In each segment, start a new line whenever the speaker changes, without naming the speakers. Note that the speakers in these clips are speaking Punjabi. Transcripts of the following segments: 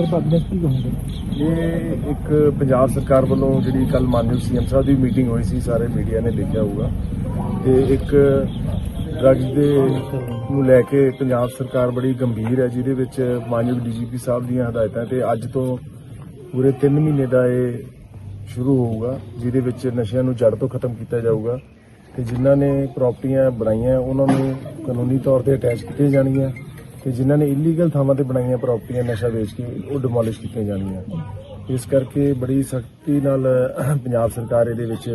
ਸਰ ਬਾਬੇ ਕੀ ਕਹੋਗੇ
ਇਹ ਇੱਕ ਪੰਜਾਬ ਸਰਕਾਰ ਵੱਲੋਂ ਜਿਹੜੀ ਕੱਲ ਮਾਨਯੋਗ ਸੀਐਮ ਸਾਹਿਬ ਦੀ ਮੀਟਿੰਗ ਹੋਈ ਸੀ, ਸਾਰੇ ਮੀਡੀਆ ਨੇ ਦੇਖਿਆ ਹੋਊਗਾ। ਤੇ ਇੱਕ ਡਰੱਗਸ ਦੇ ਨੂੰ ਲੈ ਕੇ ਪੰਜਾਬ ਸਰਕਾਰ ਬੜੀ ਗੰਭੀਰ ਹੈ, ਜਿਹਦੇ ਵਿੱਚ ਮਾਨਯੋਗ ਡੀਜੀਪੀ ਸਾਹਿਬ ਦੀਆਂ ਹਦਾਇਤਾਂ ਤੇ ਅੱਜ ਤੋਂ ਪੂਰੇ 3 ਮਹੀਨੇ ਦਾ ਇਹ ਸ਼ੁਰੂ ਹੋਊਗਾ, ਜਿਹਦੇ ਵਿੱਚ ਨਸ਼ਿਆਂ ਨੂੰ ਜੜ ਤੋਂ ਖਤਮ ਕੀਤਾ ਜਾਊਗਾ। ਤੇ ਜਿਨ੍ਹਾਂ ਨੇ ਪ੍ਰਾਪਰਟੀਆਂ ਬਣਾਈਆਂ, ਉਹਨਾਂ ਨੂੰ ਕਾਨੂੰਨੀ ਤੌਰ ਤੇ ਅਟੈਚ ਕੀਤੀਆਂ ਜਾਣਗੀਆਂ। ਤੇ ਜਿਨ੍ਹਾਂ ਨੇ ਇਲੀਗਲ ਥਾਵਾਂ ਤੇ ਬਣਾਈਆਂ ਪ੍ਰਾਪਰਟੀਆਂ ਨਸ਼ਾ ਵੇਚ ਕੇ, ਉਹ ਡਿਮੋਲਿਸ਼ ਕੀਤੀਆਂ ਜਾਣਗੀਆਂ। ਇਸ ਕਰਕੇ ਬੜੀ ਸਖਤੀ ਨਾਲ ਪੰਜਾਬ ਸਰਕਾਰ ਇਹਦੇ ਵਿੱਚ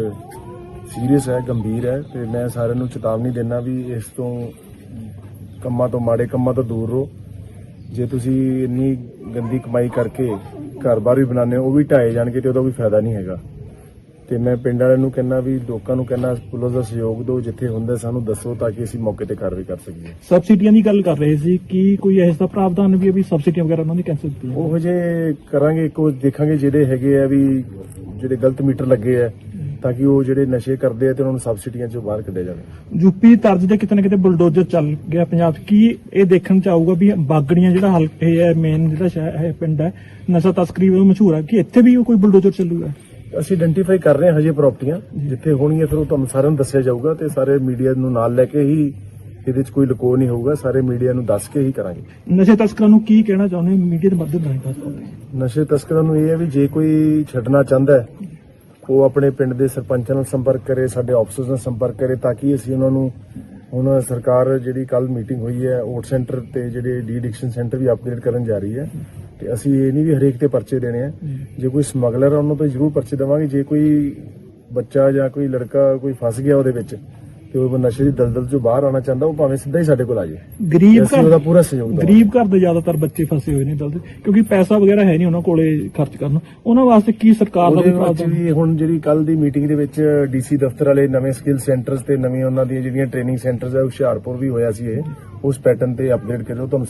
ਸੀਰੀਅਸ ਹੈ, ਗੰਭੀਰ ਹੈ ਤੇ ਮੈਂ ਸਾਰਿਆਂ ਨੂੰ ਚੇਤਾਵਨੀ ਦਿੰਦਾ ਵੀ ਇਸ ਤੋਂ ਕੰਮਾਂ ਤੋਂ, ਮਾੜੇ ਕੰਮਾਂ ਤੋਂ ਦੂਰ ਰਹੋ। ਜੇ ਤੁਸੀਂ ਇੰਨੀ ਗੰਦੀ ਕਮਾਈ ਕਰਕੇ ਘਰ-ਬਾਰ ਵੀ ਬਣਾਉਂਦੇ ਹੋ, ਉਹ ਵੀ ਢਾਏ ਜਾਣਗੇ ਤੇ ਉਹਦਾ ਕੋਈ ਫਾਇਦਾ ਨਹੀਂ ਹੈਗਾ। ਤੇ ਮੈਂ ਪਿੰਡ ਵਾਲਿਆਂ ਨੂੰ ਕਹਿੰਦਾ ਵੀ ਲੋਕਾਂ ਨੂੰ ਕਹਿੰਦਾ ਪੁਲਿਸ ਦਾ ਸਹਿਯੋਗ ਦਿਓ ਜਿੱਥੇ ਹੁੰਦਾ ਸਾਨੂੰ ਦੱਸੋ ਤਾਂ ਕਿ ਅਸੀਂ ਮੌਕੇ ਤੇ ਕਾਰਵਾਈ ਕਰ ਸਕੀਏ।
ਸਬਸਿਡੀਆਂ ਦੀ ਗੱਲ ਕਰ ਰਹੇ ਸੀ ਕਿ ਕੋਈ ਇਸ ਦਾ ਪ੍ਰਾਵਧਾਨ ਵੀ ਹੈ ਵੀ ਸਬਸਿਡੀਆਂ ਵਗੈਰਾ ਉਹਨਾਂ ਦੀ ਕੈਂਸਲ ਕੀਤੀਆਂ?
ਉਹੋ ਜੇ ਕਰਾਂਗੇ ਕੋ ਦੇਖਾਂਗੇ ਜਿਹੜੇ ਹੈਗੇ ਆ ਵੀ ਜਿਹੜੇ ਗਲਤ ਮੀਟਰ ਲੱਗੇ ਆ ਤਾਂ ਕਿ ਉਹ ਜਿਹੜੇ ਨਸ਼ੇ ਕਰਦੇ ਆ ਤੇ ਉਹਨਾਂ ਨੂੰ ਸਬਸਿਡੀਆਂ ਚੋਂ ਬਾਹਰ ਕੱਢਿਆ ਜਾਵੇ।
ਯੂਪੀ ਤਰਜ਼ ਦੇ ਕਿਤੇ ਨਾ ਕਿਤੇ ਬੁਲਡੋਜ਼ਰ ਚੱਲ ਗਿਆ ਪੰਜਾਬ 'ਚ। ਕੀ ਇਹ ਦੇਖਣ ਚ ਆਊਗਾ ਵੀ ਬਾਗੜੀਆਂ ਜਿਹੜਾ ਹਲਕੇ ਹੈ ਮੇਨ ਜਿਹੜਾ ਸ਼ਹਿਰ ਹੈ ਪਿੰਡ ਹੈ ਨਸ਼ਾ ਤਸਕਰੀ ਉਹ ਮਸ਼ਹੂਰ ਹੈ ਕਿ ਇੱਥੇ ਵੀ ਕੋਈ ਬੁਲਡੋਜ਼ਰ ਚੱਲੂਗਾ?
ਅਸੀਂ ਆਇਡੈਂਟੀਫਾਈ ਕਰ ਰਹੇ ਹਾਂ ਹਜੇ ਪ੍ਰਾਪਰਟੀਆਂ ਜਿੱਥੇ ਹੋਣਗੀਆਂ ਫਿਰ ਉਹ ਤੁਹਾਨੂੰ ਸਾਰਿਆਂ ਨੂੰ ਦੱਸਿਆ ਜਾਊਗਾ ਤੇ ਸਾਰੇ ਮੀਡੀਆ ਨੂੰ ਨਾਲ ਲੈ ਕੇ ਹੀ ਇਹਦੇ ਵਿੱਚ ਕੋਈ ਲੁਕੋ ਨਹੀਂ ਹੋਊਗਾ ਸਾਰੇ ਮੀਡੀਆ ਨੂੰ ਦੱਸ ਕੇ ਹੀ ਕਰਾਂਗੇ।
ਨਸ਼ੇ ਤਸਕਰਾਂ ਨੂੰ ਕੀ ਕਹਿਣਾ ਚਾਹੁੰਦੇ ਮੀਡੀਆ ਦੇ ਮਦਦ ਨਾਲ ਤੇ
ਨਸ਼ੇ ਤਸਕਰਾਂ ਨੂੰ ਇਹ ਹੈ ਵੀ ਜੇ ਕੋਈ ਛੱਡਣਾ ਚਾਹੁੰਦਾ ਹੈ ਉਹ ਆਪਣੇ ਪਿੰਡ ਦੇ ਸਰਪੰਚਾਂ ਨਾਲ ਸੰਪਰਕ ਕਰੇ ਸਾਡੇ ਆਫਿਸਰਸ ਨਾਲ ਸੰਪਰਕ ਕਰੇ ਤਾਂ ਕਿ ਅਸੀਂ ਉਹਨਾਂ ਨੂੰ ਹੁਣ ਸਰਕਾਰ ਜਿਹੜੀ ਕੱਲ ਮੀਟਿੰਗ ਹੋਈ ਹੈ ਓਟ ਸੈਂਟਰ ਤੇ ਜਿਹੜੇ ਡੀ ਐਡਿਕਸ਼ਨ ਸੈਂਟਰ ਵੀ ਅਪਗ੍ਰੇਡ ਕਰਨ ਜਾ ਰਹੀ ਹੈ ਤੇ ਅਸੀਂ ਇਹ ਨਹੀਂ ਵੀ ਹਰੇਕ ਤੇ ਪਰਚੇ ਦੇਣੇ ਆ। ਜੇ। ਕੋਈ ਸਮਗਲਰ ਆ ਉਹਨੂੰ ਤਾਂ ਜ਼ਰੂਰ ਪਰਚੇ ਦੇਵਾਂਗੇ। ਜੇ ਕੋਈ ਬੱਚਾ ਜਾਂ ਕੋਈ ਲੜਕਾ ਕੋਈ ਫਸ ਗਿਆ ਉਹਦੇ ਵਿੱਚ ਤੇ ਉਹ ਨਸ਼ੇ ਦੀ ਦਲਦਲ ਚੋਂ ਬਾਹਰ ਆਉਣਾ ਚਾਹੁੰਦਾ ਉਹ ਭਾਵੇਂ ਸਿੱਧਾ ਹੀ ਸਾਡੇ ਕੋਲ ਆ ਜਾਏ।
ਗਰੀਬ
ਅਸੀਂ ਉਹਦਾ
ਘਰ
ਪੂਰਾ ਸਹਿਯੋਗ
ਗਰੀਬ ਘਰ ਦੇ ਜ਼ਿਆਦਾਤਰ ਬੱਚੇ ਫਸੇ ਹੋਏ ਨੇ ਦਲਦੇ ਕਿਉਂਕਿ ਪੈਸਾ ਵਗੈਰਾ ਹੈ ਨਹੀਂ ਉਹਨਾਂ ਕੋਲੇ ਖਰਚ ਕਰਨ। ਉਹਨਾਂ ਵਾਸਤੇ ਕੀ ਸਰਕਾਰ ਦਾ ਕੋਈ
ਵੀ ਹੁਣ ਜਿਹੜੀ ਕੱਲ ਦੀ ਮੀਟਿੰਗ ਦੇ ਵਿੱਚ ਡੀਸੀ ਦਫ਼ਤਰ ਵਾਲੇ ਨਵੇਂ ਸਕਿੱਲ ਸੈਂਟਰਸ ਤੇ ਨਵੀਂ ਉਹਨਾਂ ਦੀਆਂ ਜਿਹੜੀਆਂ ਟ੍ਰੇਨਿੰਗ ਸੈਂਟਰਸ ਹੈ ਹੁਸ਼ਿਆਰਪੁਰ ਵੀ ਹੋਇਆ ਸੀ ਇਹ ਉਸ ਪੈਟਰਨ ਤੇ ਅਪਡੇਟ ਕਰਿਓ ਤੁਹਾਨੂੰ